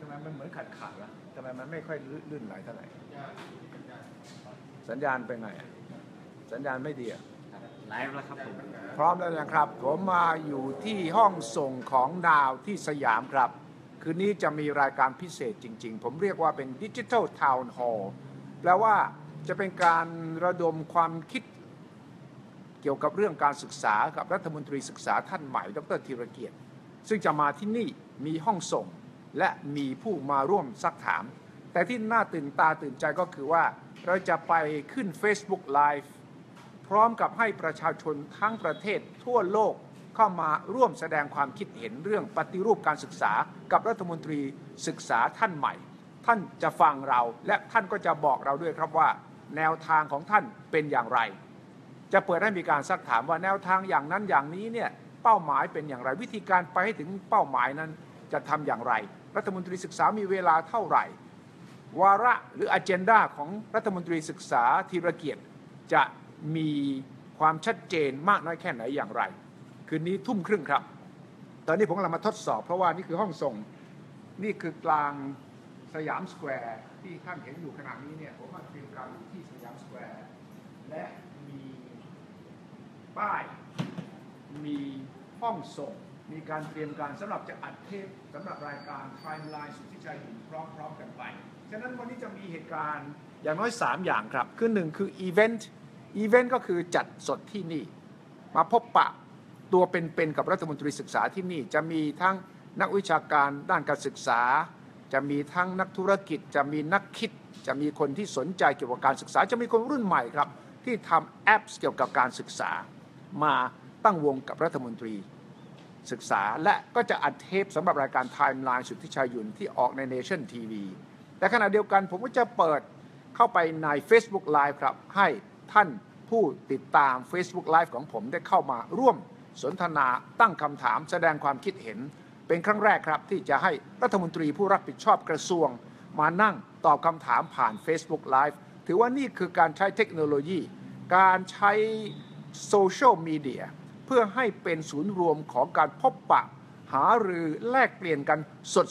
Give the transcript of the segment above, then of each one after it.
ทำไมมันเหมือนขาดขาดๆวะทำไมมันไม่ค่อยลื่นไหลเท่าไหร่สัญญาณเป็นไงอะสัญญาณไม่ดีอะไลฟ์แล้วครับผมพร้อมแล้วนะครับ ผมมาอยู่ที่ห้องส่งของดาวที่สยามครับ คืนนี้จะมีรายการพิเศษจริง ๆ ผมเรียกว่าเป็นดิจิทัลทาวน์ฮอลล์แปลว่าจะเป็นการระดมความคิดเกี่ยวกับเรื่องการศึกษากับรัฐมนตรีศึกษาท่านใหม่ ดรธีรเกียรติ ซึ่งจะมาที่นี่มีห้องส่ง และมีผู้มาร่วมซักถาม แต่ที่น่าตื่นตาตื่นใจก็คือว่า เราจะไปขึ้น Facebook Live พร้อมกับให้ประชาชนทั้งประเทศทั่วโลกเข้ามาร่วมแสดงความคิดเห็นเรื่องปฏิรูปการศึกษากับรัฐมนตรีศึกษาท่านใหม่ ท่านจะฟังเราและท่านก็จะบอกเราด้วยครับว่า แนวทางของท่านเป็นอย่างไร จะเปิดให้มีการซักถามว่าแนวทางอย่างนั้นอย่างนี้เนี่ยเป้าหมายเป็นอย่างไรวิธีการไปให้ถึงเป้าหมายนั้นจะทำอย่างไร รัฐมนตรีศึกษามีเวลาเท่าไหร่ วาระหรืออ g e n d a ของรัฐมนตรีศึกษาธีรเกียรติจะมีความชัดเจนมากน้อยแค่ไหนอย่างไร คืนนี้ทุ่มครึ่งครับ ตอนนี้ผมกำลังมาทดสอบ เพราะว่านี่คือห้องส่ง นี่คือกลางสยามสแควร์ที่ท่านเห็นอยู่ขณะนี้เนี่ยผมมาเตรียมการอยู่ที่สยามสแควร์และมีป้ายมีห้องส่ง มีการเตรียมการสำหรับจะอัดเทปสำหรับรายการไทม์ไลน์สุทธิชัยอยู่พร้อมๆกันไป ฉะนั้นวันนี้จะมีเหตุการณ์อย่างน้อย 3 อย่างครับ คือหนึ่งคืออีเวนต์ อีเวนต์ก็คือจัดสดที่นี่ มาพบปะตัวเป็นๆกับรัฐมนตรีศึกษาที่นี่ จะมีทั้งนักวิชาการด้านการศึกษา จะมีทั้งนักธุรกิจ จะมีนักคิด จะมีคนที่สนใจเกี่ยวกับการศึกษา จะมีคนรุ่นใหม่ครับ ที่ทำแอปเกี่ยวกับการศึกษา มาตั้งวงกับรัฐมนตรี ศึกษาและก็จะอัดเทปสำหรับรายการไทม์ไลน์สุทธิชัยยุนที่ออกใน Nation TV แต่ขณะเดียวกันผมก็จะเปิดเข้าไปใน Facebook Live ครับ ให้ท่านผู้ติดตาม Facebook Live ของผมได้เข้ามาร่วมสนทนาตั้งคำถามแสดงความคิดเห็น เป็นครั้งแรกครับที่จะให้รัฐมนตรีผู้รับผิดชอบกระทรวง มานั่งตอบคำถามผ่าน Facebook Live ถือว่านี่คือการใช้เทคโนโลยี การใช้โซเชียลมีเดีย พื่อให้เป็นศูนย์รวมของการพบปะ หารือแลกเปลี่ยนกัน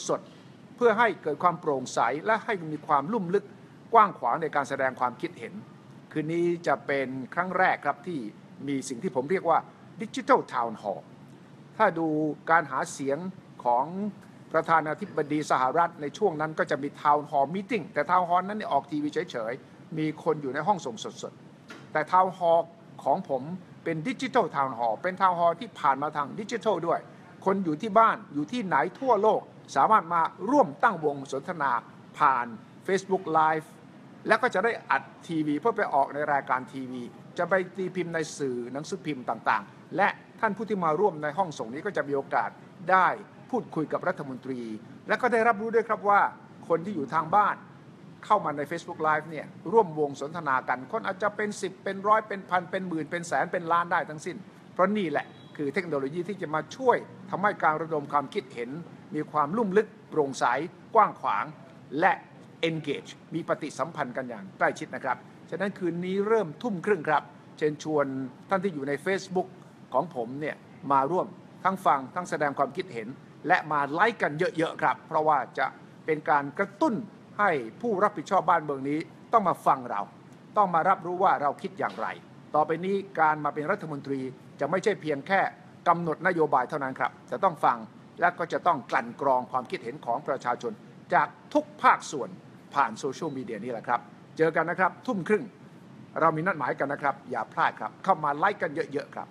สดๆ เพื่อให้เกิดความโปร่งใสและให้มีความลุ่มลึกกว้างขวางในการแสดงความคิดเห็น คืนนี้จะเป็นครั้งแรกครับที่มีสิ่งที่ผมเรียกว่าดิจิทัลทาวน์ฮอลถ้าดูการหาเสียงของประธานาธิบดีสหรัฐในช่วงนั้นก็จะมีทาวน์ฮอลล์มิ팅แต่ทาวน์ฮอลล์นั้นออกทีวีเฉยๆ มีคนอยู่ในห้องส่งสดๆ แต่ทาวน์ฮอลล์ของผม เป็นดิจิทัลทาวน์ฮอล์เป็นทาวน์ฮอล์ที่ผ่านมาทางดิจิทัลด้วย คนอยู่ที่บ้านอยู่ที่ไหนทั่วโลก สามารถมาร่วมตั้งวงสนทนาผ่าน Facebook Live แล้วก็จะได้อัดทีวีเพื่อไปออกในรายการทีวี จะไปตีพิมพ์ในสื่อหนังสือพิมพ์ต่างๆ และท่านผู้ที่มาร่วมในห้องส่งนี้ก็จะมีโอกาสได้พูดคุยกับรัฐมนตรี และก็ได้รับรู้ด้วยครับว่าคนที่อยู่ทางบ้าน เข้ามาใน Facebook Live เนี่ยร่วมวงสนทนากัน คนอาจจะเป็น 10 เป็นร้อยเป็นพันเป็นหมื่นเป็นแสนเป็นล้านได้ทั้งสิ้น เพราะนี่แหละคือเทคโนโลยีที่จะมาช่วยทำให้การระดมความคิดเห็น มีความลุ่มลึกโปร่งใสกว้างขวาง และ engage มีปฏิสัมพันธ์กันอย่างใกล้ชิดนะครับ ฉะนั้นคืนนี้เริ่มทุ่มครึ่งครับ เชิญชวนท่านที่อยู่ใน Facebook ของผมเนี่ยมาร่วมทั้งฟังทั้งแสดงความคิดเห็น และมาไลค์กันเยอะๆครับ เพราะว่าจะเป็นการกระตุ้น ให้ผู้รับผิดชอบบ้านเมืองนี้ ต้องมาฟังเรา ต้องมารับรู้ว่าเราคิดอย่างไร ต่อไปนี้การมาเป็นรัฐมนตรีจะไม่ใช่เพียงแค่กำหนดนโยบายเท่านั้นครับ จะต้องฟังและก็จะต้องกลั่นกรองความคิดเห็นของประชาชน จากทุกภาคส่วนผ่านโซเชียลมีเดียนี่แหละครับ เจอกันนะครับทุ่มครึ่ง เรามีนัดหมายกันนะครับ อย่าพลาดครับ เข้ามาไลค์กันเยอะๆครับ